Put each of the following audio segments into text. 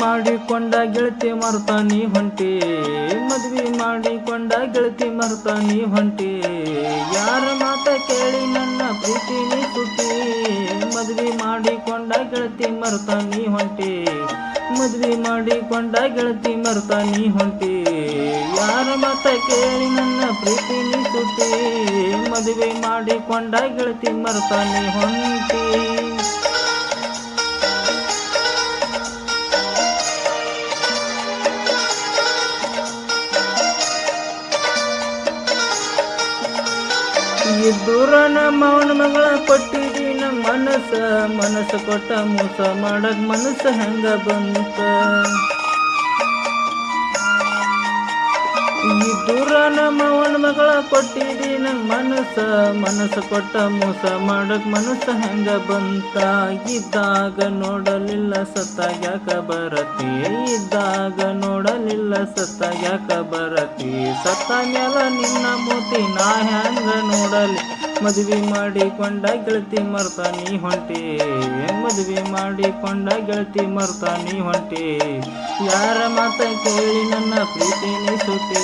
ಮಾಡಿಕೊಂಡ ಗೆಳತಿ ಮರ್ತ ನೀ ಹೊಂಟಿ. ಮದ್ವಿ ಮಾಡಿಕೊಂಡ ಗೆಳತಿ ನೀ ಹೊಂಟಿ. ಯಾರ ಮಾತ ಕೇಳಿ ನನ್ನ ಪ್ರೀತಿ ನೀ ಸುಟ್ಟಿ. ಮದ್ವಿ ಮಾಡಿಕೊಂಡ ಗೆಳತಿ ಮರ್ತ ನೀ ಹೊಂಟಿ. ಮದ್ವಿ ಮಾಡಿಕೊಂಡ ಗೆಳತಿ ನೀ ಹೊಂಟಿ. ಯಾರ ಮಾತ ಕೇಳಿ ನನ್ನ ಪ್ರೀತಿ ನೀ ಸುಟ್ಟಿ. ಮದುವೆ ಮಾಡಿಕೊಂಡ ಗೆಳತಿ ನೀ ಹೊಂಟಿ. ಈ ದೂರ ನಮ್ಮ ಅವನ ಮಗಳ ಕೊಟ್ಟಿದ್ದಿ ನಮ್ಮ ಮನಸ್ಸ. ಮನಸ್ಸು ಕೊಟ್ಟ ಮೋಸ ಮಾಡಕ್ ಮನಸ್ಸು ಹೆಂಗ ಬಂತ? ದೂರ ನಮ್ಮ ಅವನ ಮಗಳ ಕೊಟ್ಟಿದಿ ನಂಗೆ ಮನಸ್ಸ, ಮನಸ್ಸು ಕೊಟ್ಟ ಮೋಸ ಮಾಡಕ್ ಮನಸ್ಸು ಹೆಂಗ ಬಂತ? ಇದ್ದಾಗ ನೋಡಲಿಲ್ಲ ಸತ್ತ, ಯಾಕ ಬರತಿ? ಇದ್ದಾಗ ನೋಡಲಿಲ್ಲ ಸತ್ತ, ಯಾಕ ಬರತಿ? ಸತ್ತ ಮ್ಯಾಲ ನಿನ್ನ ಮೂತಿ ನಾ ಹೆಂಗ ನೋಡಲಿ? ಮದುವೆ ಮಾಡಿಕೊಂಡ ಗೆಳತಿ ಮರ್ತ ನೀ ಹೊಂಟಿ. ಮದುವೆ ಮಾಡಿಕೊಂಡ ಗೆಳತಿ ಮರ್ತ ನೀ ಹೊಂಟಿ. ಯಾರ ಮಾತ ಕೇಳಿ ನನ್ನ ಪ್ರೀತಿ ನೀ ಸುಟ್ಟಿ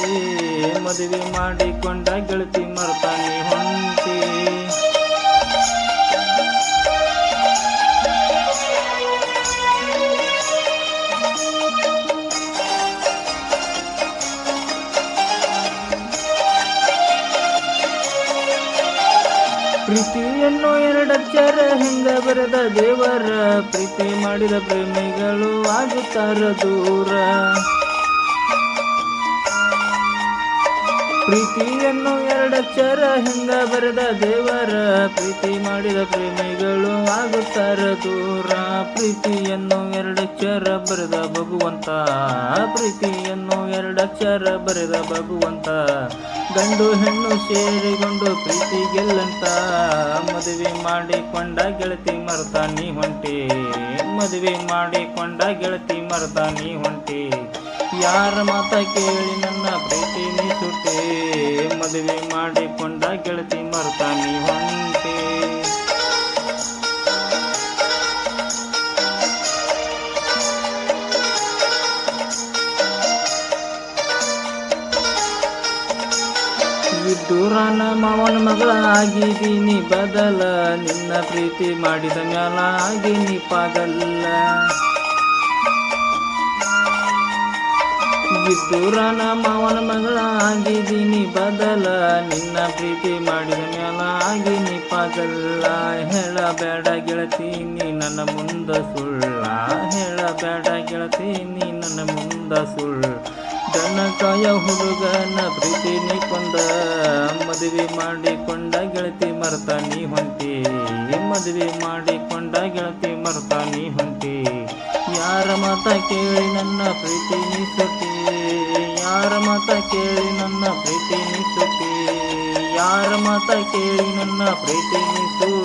ಮದುವೆ ಮಾಡಿಕೊಂಡ ಗೆಳತಿ ಮರ್ತ ನೀ ಹೊಂಟಿ. ಪ್ರೀತಿಯನ್ನು ಎರಡಕ್ಷರ ಹಿಂದ ಬರೆದ ದೇವರ ಪ್ರೀತಿ ಮಾಡಿದ ಪ್ರೇಮಿಗಳು ಆಗುತ್ತಾರ ದೂರ. ಪ್ರೀತಿಯನ್ನು ಎರಡಕ್ಷರ ಹಿಂದ ಬರೆದ ದೇವರ ಪ್ರೀತಿ ಮಾಡಿದ ಪ್ರೇಮಿಗಳು ಆಗುತ್ತಾರೆ ದೂರ. ಪ್ರೀತಿಯನ್ನು ಎರಡಕ್ಷರ ಬರೆದ ಭಗವಂತ, ಪ್ರೀತಿಯನ್ನು ಎರಡಕ್ಷರ ಬರೆದ ಭಗವಂತ. ಗಂಡು ಹೆಣ್ಣು ಸೇರಿಕೊಂಡು ಪ್ರೀತಿ ಗೆಲ್ಲಂತ, ಮದುವೆ ಮಾಡಿಕೊಂಡ ಗೆಳತಿ ಮರ್ತ ನೀ ಹೊಂಟಿ ಮದುವೆ ಮಾಡಿಕೊಂಡ ಗೆಳತಿ ಮರ್ತ ನೀ ಹೊಂಟಿ ಯಾರ ಮಾತ ಕೇಳಿ ನನ್ನ ಪ್ರೀತಿ ಸುಟ್ಟಿ ಮದುವೆ ಮಾಡಿಕೊಂಡ ಗೆಳತಿ ಮರ್ತಾನಿ ನೀ ದೂರ ಮಾವನ ಮಗಳ ಆಗಿದೀನಿ ಬದಲ. ನಿನ್ನ ಪ್ರೀತಿ ಮಾಡಿದ ಮ್ಯಾಲ ನೀ ಪಾಗಲ್ಲ. ನಮ್ಮ ಮಾವನ ಮಗಳ ಆಗಿದೀನಿ ಬದಲ ನಿನ್ನ ಪ್ರೀತಿ ಮಾಡಿದ ಮೇಲಾಗಿ ಪಾಗಲ್ಲ ಹೇಳಬೇಡ ಗೆಳತೀನಿ ನನ್ನ ಮುಂದ ಸುಳ್ಳ ಹೇಳಬೇಡ ಗೆಳತೀನಿ ನನ್ನ ಮುಂದ ಸುಳ್ಳು. ದನಕಾಯ ಹುಡುಗನ ಪ್ರೀತಿ ನೀ ಕೊಂದ, ಮದುವೆ ಮಾಡಿಕೊಂಡ ಗೆಳತಿ ಮರ್ತ ನೀ ಹೊಂತಿ ಮದುವೆ ಮಾಡಿಕೊಂಡ ಗೆಳತಿ ಮರ್ತ ನೀ ಹೊಂಟಿ. ಯಾರ ಮತ ಕೇಳಿ ನನ್ನ ಪ್ರೀತಿ ನಿಸುತ್ತಿ? ಯಾರ ಮಾತ ಕೇಳಿ ನನ್ನ ಪ್ರೀತಿ ನಿಸುತ್ತಿ? ಯಾರ ಮಾತ ಕೇಳಿ ನನ್ನ ಪ್ರೀತಿ ನೀ ಸುಟ್ಟಿ